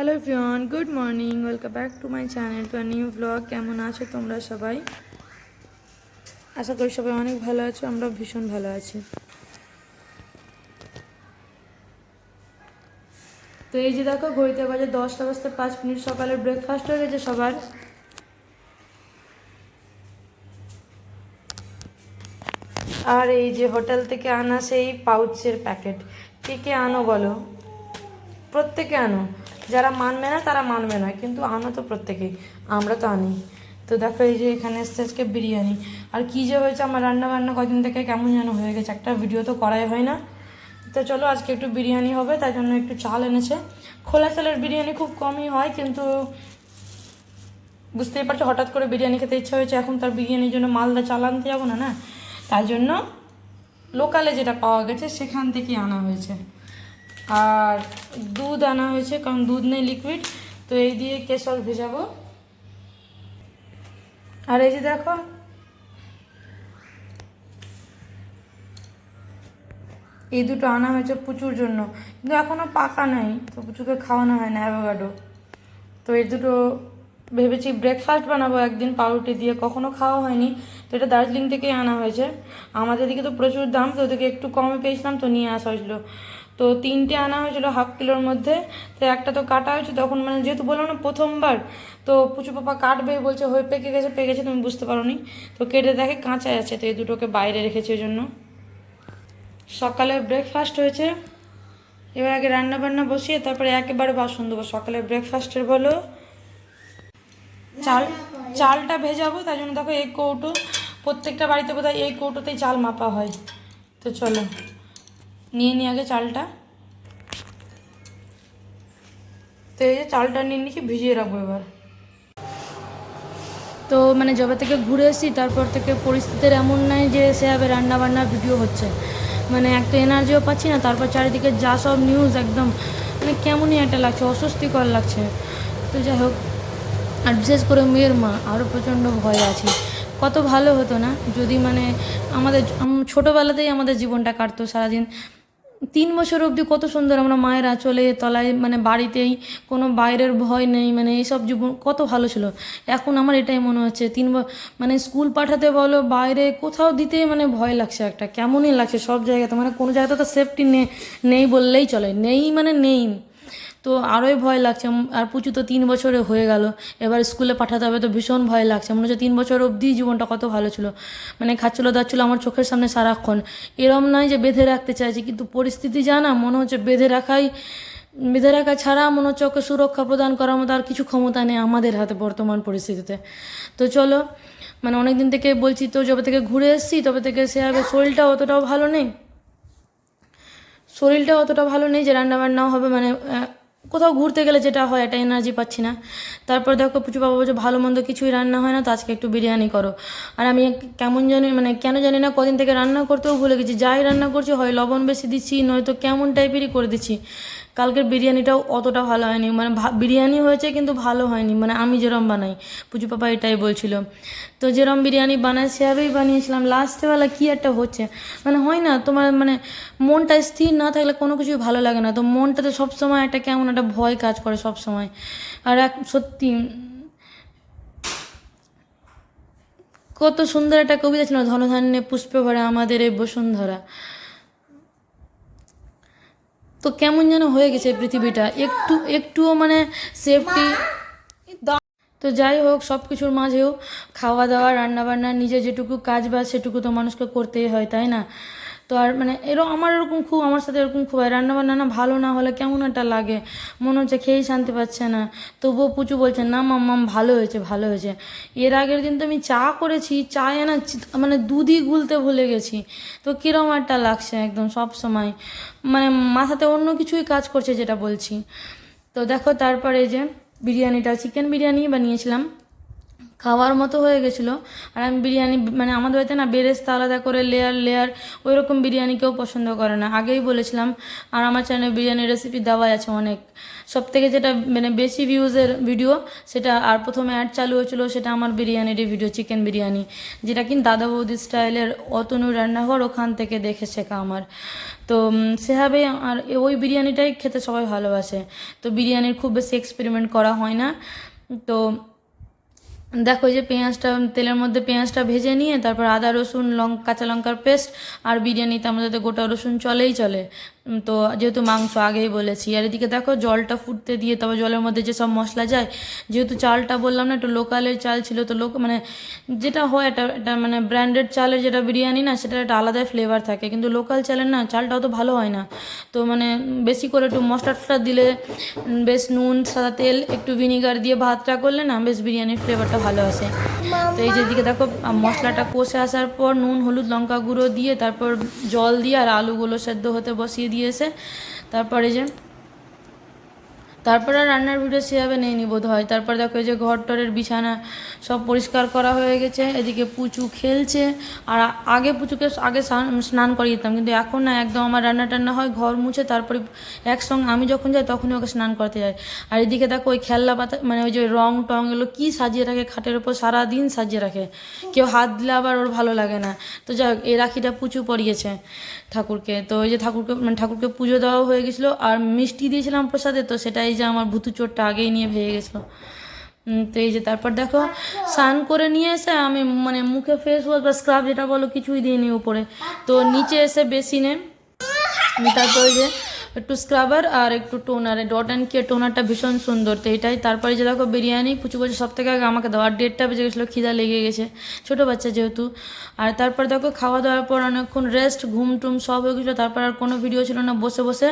Welcome back to my channel to new blog কেমন আছো তোমরা সবাই? আশা করি সবাই অনেক ভালো আছো আমরা ভীষণ ভালো আছি। তো এই যে দেখো, ঘড়িতে বাজে দশটা বাজতে পাঁচ মিনিট সকালে ব্রেকফাস্ট হয়ে গেছে সবার। আর এই যে হোটেল থেকে আনা সেই পাউচের প্যাকেট। কে কে আনো বলো? প্রত্যেকে আনো। যারা মানবে না, তারা মানবে না, কিন্তু আনো তো প্রত্যেকেই, আমরা তো আনি। তো দেখো এই যে এখানে এসছে আজকে বিরিয়ানি। আর কী যে হয়েছে, আমার রান্না বান্না কদিন থেকে কেমন যেন হয়ে গেছে, একটা ভিডিও তো করাই হয় না। তো চলো, আজকে একটু বিরিয়ানি হবে, তাই জন্য একটু চাল এনেছে। খোলা চালের বিরিয়ানি খুব কমই হয়, কিন্তু বুঝতেই পারছ, হঠাৎ করে বিরিয়ানি খেতে ইচ্ছা হয়েছে, এখন তার বিরিয়ানির জন্য মালদা চাল আনতে যাব না না? তাই জন্য লোকালে যেটা পাওয়া গেছে, সেখান থেকেই আনা হয়েছে। আর দুধ আনা হয়েছে, কারণ দুধ নেই লিকুইড তো এই দিয়ে কেশর ভেজাবো। আর এই যে দেখো, এই দুটো আনা হয়েছে পুচুর জন্য। কিন্তু এখনও পাকা নাই, তো পুচুকে খাওয়ানো হয় না অ্যাভোগাডো তো এই দুটো ভেবেছি ব্রেকফাস্ট বানাবো, একদিন পাউরুটি দিয়ে। কখনো খাওয়া হয়নি, তো এটা দার্জিলিং থেকেই আনা হয়েছে। আমাদের দিকে তো প্রচুর দাম, তো ওদেরকে একটু কমে পেয়েছিলাম, তো নিয়ে আসা হয়েছিল। তো তিনটে আনা হয়েছিল হাফ কিলোর মধ্যে, তো একটা তো কাটা হয়েছে, তখন মানে যেহেতু বললাম না প্রথমবার, তো পুচু পাপা কাটবে, বলছে হয়ে পেকে গেছে পেকে গেছে, তুমি বুঝতে পারো নি তো কেটে দেখে কাঁচা আছে, তো এই দুটোকে বাইরে রেখেছে ওই জন্য। সকালে ব্রেকফাস্ট হয়েছে। এবার আগে রান্না বান্না বসিয়ে তারপরে একেবারে বাসন দেবো সকালে ব্রেকফাস্টের বলো, চাল, চালটা ভেজাবো তাই জন্য দেখো এই কৌটো, প্রত্যেকটা বাড়িতে বোধহয় এই কৌটোতেই চাল মাপা হয়। তো চলো। নিয়ে নিই আগে চালটা। তো এই যে চালটা নিয়ে নিচ্ছি ভিজিয়ে রাখব এবার। তো মানে যবে থেকে ঘুরে এসেছি, তারপর থেকে পরিস্থিতির এমন নাই যে সেভাবে রান্না বান্নার ভিডিও হচ্ছে। মানে একটা এনার্জিও পাচ্ছি না, তারপর চারিদিকে যা সব নিউজ একদম মানে কেমনই একটা লাগছে, অস্বস্তিকর লাগছে। তো যাই হোক, আর বিশেষ করে মেয়ের মা আরও প্রচণ্ড ভয় আছে। কত ভালো হতো না, যদি মানে আমাদের ছোটোবেলাতেই আমাদের জীবনটা কাটতো সারাদিন। তিন বছর অবধি কত সুন্দর আমরা মায়ের আঁচলে, তলায় মানে বাড়িতেই কোনো বাইরের ভয় নেই মানে এইসব জীবন কত ভালো ছিল। এখন আমার এটাই মনে হচ্ছে, তিন মানে স্কুল পাঠাতে বলো, বাইরে কোথাও দিতে মানে ভয় লাগছে একটা, কেমনই লাগছে সব জায়গাতে মানে কোনো জায়গাতে তো সেফটি নেই বললেই চলে, নেই মানে নেই। তো আরোই ভয় লাগছে। আর পুচু তো তিন বছরে হয়ে গেল। এবার স্কুলে পাঠাতে হবে তো ভীষণ ভয় লাগছে। মনে হচ্ছে তিন বছর অবধি জীবনটা কত ভালো ছিল। মানে খাচ্ছিল, দাচ্ছিল আমার চোখের সামনে সারাক্ষণ। এরম নয় যে বেঁধে রাখতে চাইছি, কিন্তু পরিস্থিতি জানা, মনে হচ্ছে বেঁধে রাখাই, বেঁধে রাখা ছাড়া মনে হচ্ছে ওকে সুরক্ষা প্রদান করার মতো আর কিছু ক্ষমতা নেই আমাদের হাতে বর্তমান পরিস্থিতিতে। তো চলো মানে অনেক দিন থেকে বলছি তো, যবে থেকে ঘুরে এসেছি, তবে থেকে সেভাবে শরীরটা অতটাও ভালো নেই। শরীরটা অতটা ভালো নেই যে রান্নাবান্নাও হবে মানে কোথাও ঘুরতে গেলে যেটা হয় এটা এনার্জি পাচ্ছি না। তারপর দেখো, পুচু বাবা বলছে, ভালো মন্দ কিছুই রান্না হয় না, তো আজকে একটু বিরিয়ানি করো। আর আমি কেমন জানি মানে কেন জানি না, কদিন থেকে রান্না করতেও ভুলে গেছি। যাই রান্না করছি, হয় লবণ বেশি দিচ্ছি, নয়তো কেমন টাইপেরই করে দিচ্ছি। কালকের বিরিয়ানিটাও অতটা ভালো হয়নি। মানে বিরিয়ানি হয়েছে কিন্তু ভালো হয়নি। মানে আমি যেরম বানাই। পুজো পাপা এটাই বলছিল। তো যেরম বিরিয়ানি বানাই, সেভাবেই বানিয়েছিলাম। লাস্টবেলা কী একটা হচ্ছে। মানে হয় না, তোমার মানে মনটা স্থির না থাকলে কোনো কিছুই ভালো লাগে না। তো মনটাতে সবসময় একটা কেমন একটা ভয় কাজ করে সব সময় আর এক, সত্যি, কত সুন্দর একটা কবিতা ছিল, ধনধান্যে পুষ্পে ভরা আমাদের এই বসুন্ধরা। তো কেমন যেন হয়ে গেছে পৃথিবীটা। একটু, একটুও মানে সেফটি তো যাই হোক সব কিছুর মাঝেও খাওয়া দাওয়া রান্নাবান্না নিজে যেটুকু কাজ বাজ সেটুকু তো মানুষকে করতেই হয়, তাই না? তো আর মানে এরকম আমার এরকম খুব, আমার সাথে এরকম খুব হয় রান্না বান্না না ভালো না হলে কেমন একটা লাগে? মনে হচ্ছে খেয়েই শান্তি পাচ্ছে না। তবুও পুচু বলছে, না মাম মাম, ভালো হয়েছে ভালো হয়েছে। এর আগের দিন তো আমি চা করেছি চায়ে না মানে দুধই গুলতে ভুলে গেছি। তো কীরকম একটা লাগছে একদম সব সময়। মানে মাথাতে অন্য কিছুই কাজ করছে যেটা বলছি। তো দেখো তারপরে যে বিরিয়ানিটা, চিকেন বিরিয়ানি বানিয়েছিলাম। খাওয়ার মতো হয়ে গেছিল। আর আমি বিরিয়ানি মানে আমাদের বাড়িতে না বেরেস্তা আলাদা করে লেয়ার লেয়ার ওই রকম বিরিয়ানি কেউ পছন্দ করে না। আগেই বলেছিলাম আর আমার চ্যানেলে বিরিয়ানির রেসিপি দেওয়াই আছে অনেক। সব থেকে যেটা মানে বেশি ভিউজের ভিডিও সেটা আর প্রথমে অ্যাড চালু হয়েছিল সেটা আমার বিরিয়ানিরই ভিডিও চিকেন বিরিয়ানি। যেটা কিন্তু দাদা বৌদি স্টাইলের অতনু রান্নাঘর ওখান থেকে দেখে শেখা আমার। তো উম, সেভাবেই আর ওই বিরিয়ানিটাই খেতে সবাই ভালোবাসে। তো বিরিয়ানির খুব বেশি এক্সপেরিমেন্ট করা হয় না। তো দেখো যে পেঁয়াজটা, তেলের মধ্যে পেঁয়াজটা ভেজে নিয়ে তারপর আদা, রসুন লঙ্কা কাঁচা লঙ্কার পেস্ট আর বিরিয়ানিতে আমাদের গোটা রসুন চলেই চলে। তো যেহেতু মাংস আগেই বলেছি, আর এদিকে দেখো জলটা ফুটতে দিয়ে তারপর জলের মধ্যে যেসব মশলা যায়, যেহেতু চালটা বললাম না, একটু লোকালের চাল ছিল, তো লোক মানে যেটা হয় এটা এটা মানে ব্র্যান্ডেড চালের যেটা বিরিয়ানি না সেটা একটা আলাদাই ফ্লেভার থাকে। কিন্তু লোকাল চালের না চালটা অত ভালো হয় না। তো মানে বেশি করে একটু মশলা টশলা দিলে বেশ নুন, সাদা তেল, একটু ভিনিগার দিয়ে ভাতটা করলে না, বেশ বিরিয়ানির ফ্লেভারটা ভালো আসে। তো এই যেদিকে দেখো মশলাটা কষে আসার পর নুন, হলুদ, লঙ্কা গুঁড়ো দিয়ে তারপর জল দিয়ে আর আলুগুলো সেদ্ধ হতে বসিয়ে দিয়েছে। তারপরে যে তারপর আর রান্নার ভিডিও সেভাবে নেই বোধ হয় তারপর দেখো এই যে ঘর টরের বিছানা সব পরিষ্কার করা হয়ে গেছে, এদিকে পুচু খেলছে, আর আগে পুচুকে আগে স্নান- করিয়ে দিতাম, কিন্তু এখন না একদম আমার রান্না টান্না হয়, ঘর মুছে তারপরে একসঙ্গে আমি যখন যাই তখনই ওকে স্নান করতে যাই। আর এদিকে দেখো ওই খেলনা পাতা মানে ওই যে রং টং এগুলো কী সাজিয়ে রাখে, খাটের ওপর সারাদিন সাজিয়ে রাখে। কেউ হাত দিলে আবার ওর ভালো লাগে না। তো যাই হোক, এই রাখিটা পুচু পরিয়েছে ঠাকুরকে। তো ওই যে ঠাকুরকে মানে ঠাকুরকে পুজো দেওয়া হয়ে গেছিল, আর মিষ্টি দিয়েছিলাম প্রসাদে, তো সেটা এই যে আমার ভুতু চোরটা আগেই নিয়ে ভেঙে গেছিল। তো এই যে তারপর দেখো, স্নান করে নিয়ে এসে আমি মানে মুখে ফেস ওয়াশ বা স্ক্রাব যেটা বলো কিছুই দিইনি উপরে। তো নিচে এসে বেশি আমি তারপর ওই যে একটু স্ক্রাবার আর একটু টোনার ডট অ্যান্ড কে টোনারটা ভীষণ সুন্দর। তো এটাই। তারপরে যে দেখো বিরিয়ানি, কুচু কুচু সব থেকে আগে আমাকে দাও। আর দেড়টা বেজে গেছিল, খিদা লেগে গেছে। ছোটো বাচ্চা যেহেতু। আর তারপর দেখো খাওয়া দাওয়ার পর অনেকক্ষণ রেস্ট ঘুম টুম সব হয়ে গেছিল। তারপর আর কোনো ভিডিও ছিল না। বসে বসে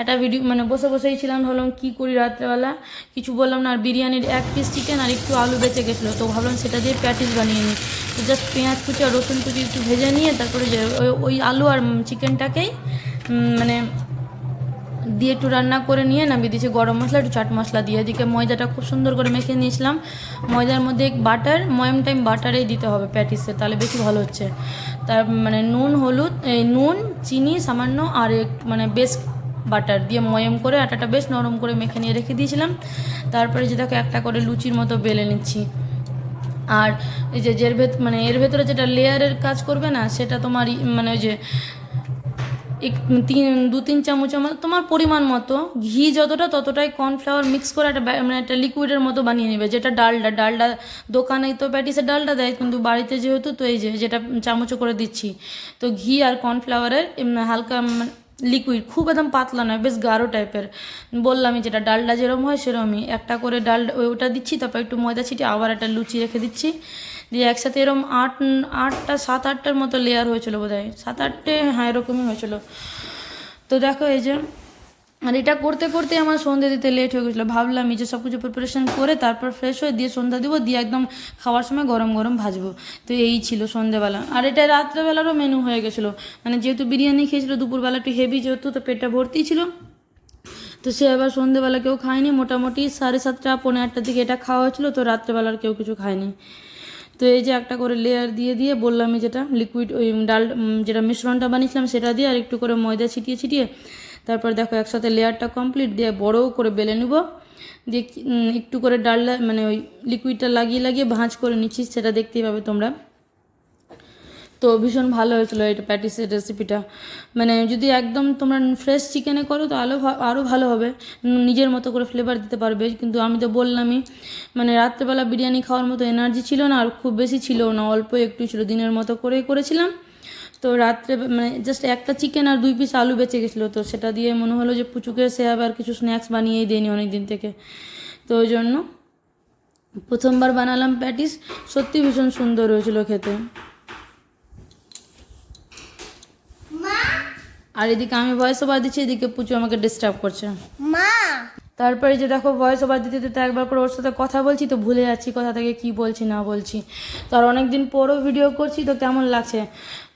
একটা ভিডিও মানে বসে বসেই ছিলাম, ভাবলাম কী করি রাত্রেবেলা। কিছু বললাম না, আর বিরিয়ানির এক পিস চিকেন আর একটু আলু বেঁচে গেছিল। তো ভাবলাম সেটা দিয়ে প্যাটিস বানিয়ে নিই। তো জাস্ট পেঁয়াজ কুচি আর রসুন কুচি একটু ভেজে নিয়ে তারপরে ওই আলু আর চিকেনটাকেই মানে দিয়ে একটু রান্না করে নিয়ে নামিয়ে দিয়েছি গরম মশলা, একটু চাট মশলা দিয়ে। এদিকে ময়দাটা খুব সুন্দর করে মেখে নিয়েছিলাম। ময়দার মধ্যে বাটার, ময়ম টাইম বাটারেই দিতে হবে প্যাটিসে, তাহলে বেশি ভালো হচ্ছে। তার মানে নুন, হলুদ, এই নুন, চিনি সামান্য আর এক মানে বেশ বাটার দিয়ে ময়ম করে আটাটা বেশ নরম করে মেখে নিয়ে রেখে দিয়েছিলাম। তারপরে যে দেখো একটা করে লুচির মতো বেলে নিচ্ছি। আর এই যে যের ভেত মানে এর ভেতরে যেটা লেয়ারের কাজ করবে না, সেটা তোমার মানে ওই যে এক তিন, দু, তিন চামচ আমার, তোমার পরিমাণ মতো ঘি যতটা ততটাই কর্নফ্লাওয়ার মিক্স করে একটা মানে একটা লিকুইডের মতো বানিয়ে নেবে। যেটা ডালডা ডালডা দোকানে তো প্যাটিসে ডালডা দেয়, কিন্তু বাড়িতে যেহেতু তো এই যে, যেটা চামচ করে দিচ্ছি। তো ঘি আর কর্নফ্লাওয়ারের হালকা লিকুইড খুব একদম পাতলা নয়, বেশ গাঢ় টাইপের বললামই যেটা ডালডা যেরকম হয় সেরকমই। একটা করে ডাল ওটা দিচ্ছি, তারপর একটু ময়দা ছিটিয়ে আবার একটা লুচি রেখে দিচ্ছি। দিয়ে একসাথে এরকম আট, আটটা, সাত, আটটার মতো লেয়ার হয়েছিল বোধ হয় সাত, আটটে হ্যাঁ এরকমই হয়েছিল। তো দেখো এই যে, আর এটা করতে করতে আমার সন্ধ্যে দিতে লেট হয়ে গেছিল। ভাবলাম যে সব কিছু প্রিপারেশন করে তারপর ফ্রেশ হয়ে দিয়ে সন্ধ্যা দিব, দিয়ে একদম খাওয়ার সময় গরম গরম ভাজবো। তো এই ছিল সন্ধ্যেবেলা। আর এটা রাত্রেবেলারও মেনু হয়ে গেছিল। মানে যেহেতু বিরিয়ানি খেয়েছিলো, দুপুরবেলা একটু হেভি যেহেতু, তো পেটটা ভর্তি ছিল। তো সে আবার সন্ধ্যেবেলা কেউ খায়নি। মোটামুটি সাড়ে সাতটা পনেরো আটটার দিকে এটা খাওয়া হয়েছিল, তো রাত্রেবেলার কেউ কিছু খায়নি। তো এই যে একটা করে লেয়ার দিয়ে দিয়ে বললাম যেটা লিকুইড ওই ডাল যেটা মিশ্রণটা বানিয়েছিলাম সেটা দিয়ে আর একটু করে ময়দা ছিটিয়ে ছিটিয়ে তারপর দেখো একসাথে লেয়ারটা কমপ্লিট দিয়ে বড়ও করে বেলে নেব। দিয়ে একটু করে ডালটা মানে ওই লিকুইডটা লাগিয়ে লাগিয়ে ভাঁজ করে নিচ্ছিস, সেটা দেখতেই পাবে তোমরা। তো ভীষণ ভালো হয়েছিলো এটা প্যাটিসের রেসিপিটা মানে যদি একদম তোমরা ফ্রেশ চিকেনে করো, তো আরও আরও ভালো হবে। নিজের মতো করে ফ্লেভার দিতে পারবে। কিন্তু আমি তো বললামই মানে রাত্রেবেলা বিরিয়ানি খাওয়ার মতো এনার্জি ছিল না, আর খুব বেশি ছিল না। অল্প একটু ছিল, দিনের মতো করেই করেছিলাম। তো রাত্রে মানে জাস্ট একটা চিকেন আর দুই পিস আলু বেঁচে গেছিল। তো সেটা দিয়ে মনে হলো যে পুচুকে সে আবার কিছু স্ন্যাক্স বানিয়েই দেয়নি অনেক দিন থেকে। তো ওই জন্য প্রথমবার বানালাম প্যাটিস সত্যি ভীষণ সুন্দর হয়েছিল খেতে। আর এদিকে আমি ভয়েস ওভার দিচ্ছি এদিকে পুচু আমাকে ডিস্টার্ব করছে। মা! তারপরে যে দেখো ভয়েস ওভার দিতে দিতে একবার করে ওর সাথে কথা বলছি তো ভুলে যাচ্ছি কথা থেকে কি বলছি না বলছি। তো আর অনেকদিন পরও ভিডিও করছি তো কেমন লাগছে?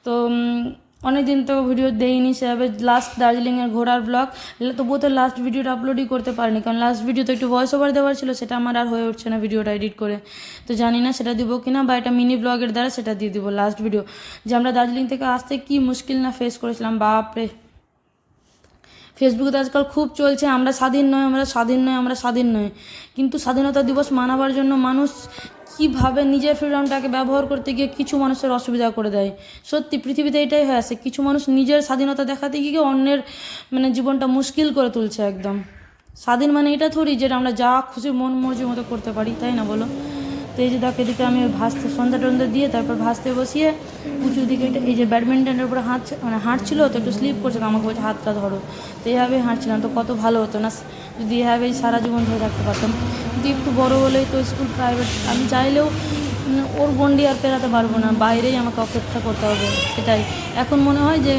তো অনেক দিন তো ভিডিও দেইনি সেভাবে লাস্ট দার্জিলিংয়ের ঘোরার ব্লগ তবুও তো লাস্ট ভিডিওটা আপলোডই করতে পারিনি, কারণ লাস্ট ভিডিও তো একটু ভয়েস ওভার দেওয়ার ছিল, সেটা আমার আর হয়ে উঠছে না ভিডিওটা এডিট করে। তো জানি না সেটা দিব কিনা বা এটা মিনি ব্লগের দ্বারা সেটা দিয়ে দিব লাস্ট ভিডিও যে আমরা দার্জিলিং থেকে আসতে কি মুশকিল না ফেস করেছিলাম, বাপরে। ফেসবুকে তো আজকাল খুব চলছে, আমরা স্বাধীন নয় আমরা স্বাধীন নয় আমরা স্বাধীন নয় কিন্তু স্বাধীনতা দিবস মানাবার জন্য মানুষ কীভাবে নিজের ফ্রিডমটাকে ব্যবহার করতে গিয়ে কিছু মানুষের অসুবিধা করে দেয়? সত্যি, পৃথিবীতে এটাই হয়ে আছে। কিছু মানুষ নিজের স্বাধীনতা দেখাতে গিয়ে অন্যের মানে জীবনটা মুশকিল করে তুলছে একদম। স্বাধীন মানে এটা থরি যেটা আমরা যা খুশি মন মর্জির মতো করতে পারি, তাই না বলো? তো এই যে দেখো, এদিকে আমি ভাসতে সন্ধ্যা টন্ধা দিয়ে তারপর ভাসতে বসিয়ে উঁচু দিকে এই যে ব্যাডমিন্টনের উপরে হাঁট মানে হাঁটছিল তো একটু স্লিপ করছে আমাকে বলছে, হাতটা ধরো। তো এইভাবেই হাঁটছিলাম, তো কত ভালো হতো না? যদি এভাবেই সারা জীবন ধরে রাখতে পারতাম। যদি একটু বড় হলেই তো স্কুল প্রাইভেট আমি চাইলেও ওর গন্ডি আর পেরাতে পারব না। বাইরেই আমাকে অপেক্ষা করতে হবে, সেটাই। এখন মনে হয় যে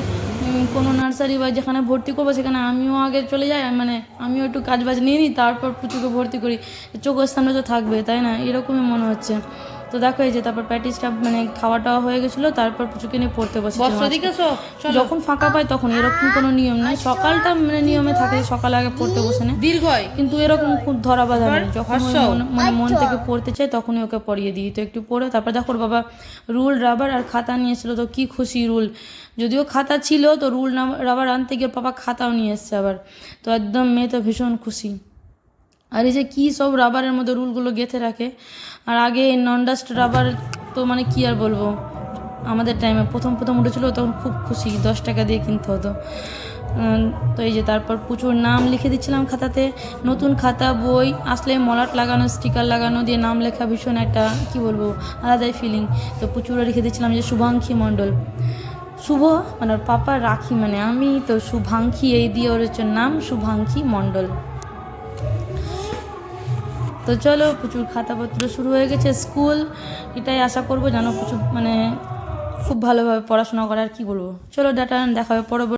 কোনো নার্সারি বা যেখানে ভর্তি করব, সেখানে আমিও আগে চলে যাই মানে আমিও একটু কাজ বাজ নিয়ে নিই, তারপর পুচুকে ভর্তি করি। চোখের সামনে তো থাকবে, তাই না? এরকমই মনে হচ্ছে। তো দেখো এই যে তারপর প্যাটিসটা মানে খাওয়া টাওয়া হয়ে গেছিল তারপর পুচুকে নিয়ে পড়তে বসে যখন ফাঁকা পায় তখন এরকম কোনো নিয়ম নেই। সকালটা মানে নিয়মে থাকে সকাল আগে পড়তে বসে নেয় দীর্ঘই কিন্তু এরকম খুব ধরা বাধা নেই। যখন মানে মন থেকে পড়তে চাই তখনই ওকে পড়িয়ে দিই। তো একটু পড়ে তারপর দেখো বাবা রুল রাবার আর খাতা নিয়েছিল তো কি খুশি রুল। যদিও খাতা ছিল তো রুল রাবার আনতে গিয়ে বাবা খাতাও নিয়ে এসছে আবার। তো একদম মেয়ে তো ভীষণ খুশি। আর এই যে কী সব রাবারের মধ্যে রুলগুলো গেঁথে রাখে। আর আগে নন ডাস্ট রাবার তো মানে কি আর বলব? আমাদের টাইমে প্রথম প্রথম উঠেছিল, তখন খুব খুশি, দশ টাকা দিয়ে কিনতে হতো। তো এই যে তারপর প্রচুর নাম লিখে দিচ্ছিলাম খাতাতে। নতুন খাতা, বই, আসলে মলাট লাগানো স্টিকার লাগানো দিয়ে নাম লেখা ভীষণ একটা, কি বলব, আলাদাই ফিলিং তো প্রচুর লিখে দিচ্ছিলাম যে শুভাঙ্ক্ষী মণ্ডল। শুভ মানে পাপা রাখি মানে আমি, তো শুভাঙ্ক্ষী এই দিয়ে ওর নাম শুভাঙ্ক্ষী মণ্ডল। তো চলো প্রচুর খাতাপত্র শুরু হয়ে গেছে স্কুল। এটাই আশা করব যেন প্রচুর মানে খুব ভালোভাবে পড়াশোনা করার, কি বলব? চলো ডাটা দেখা হবে পরবর্তী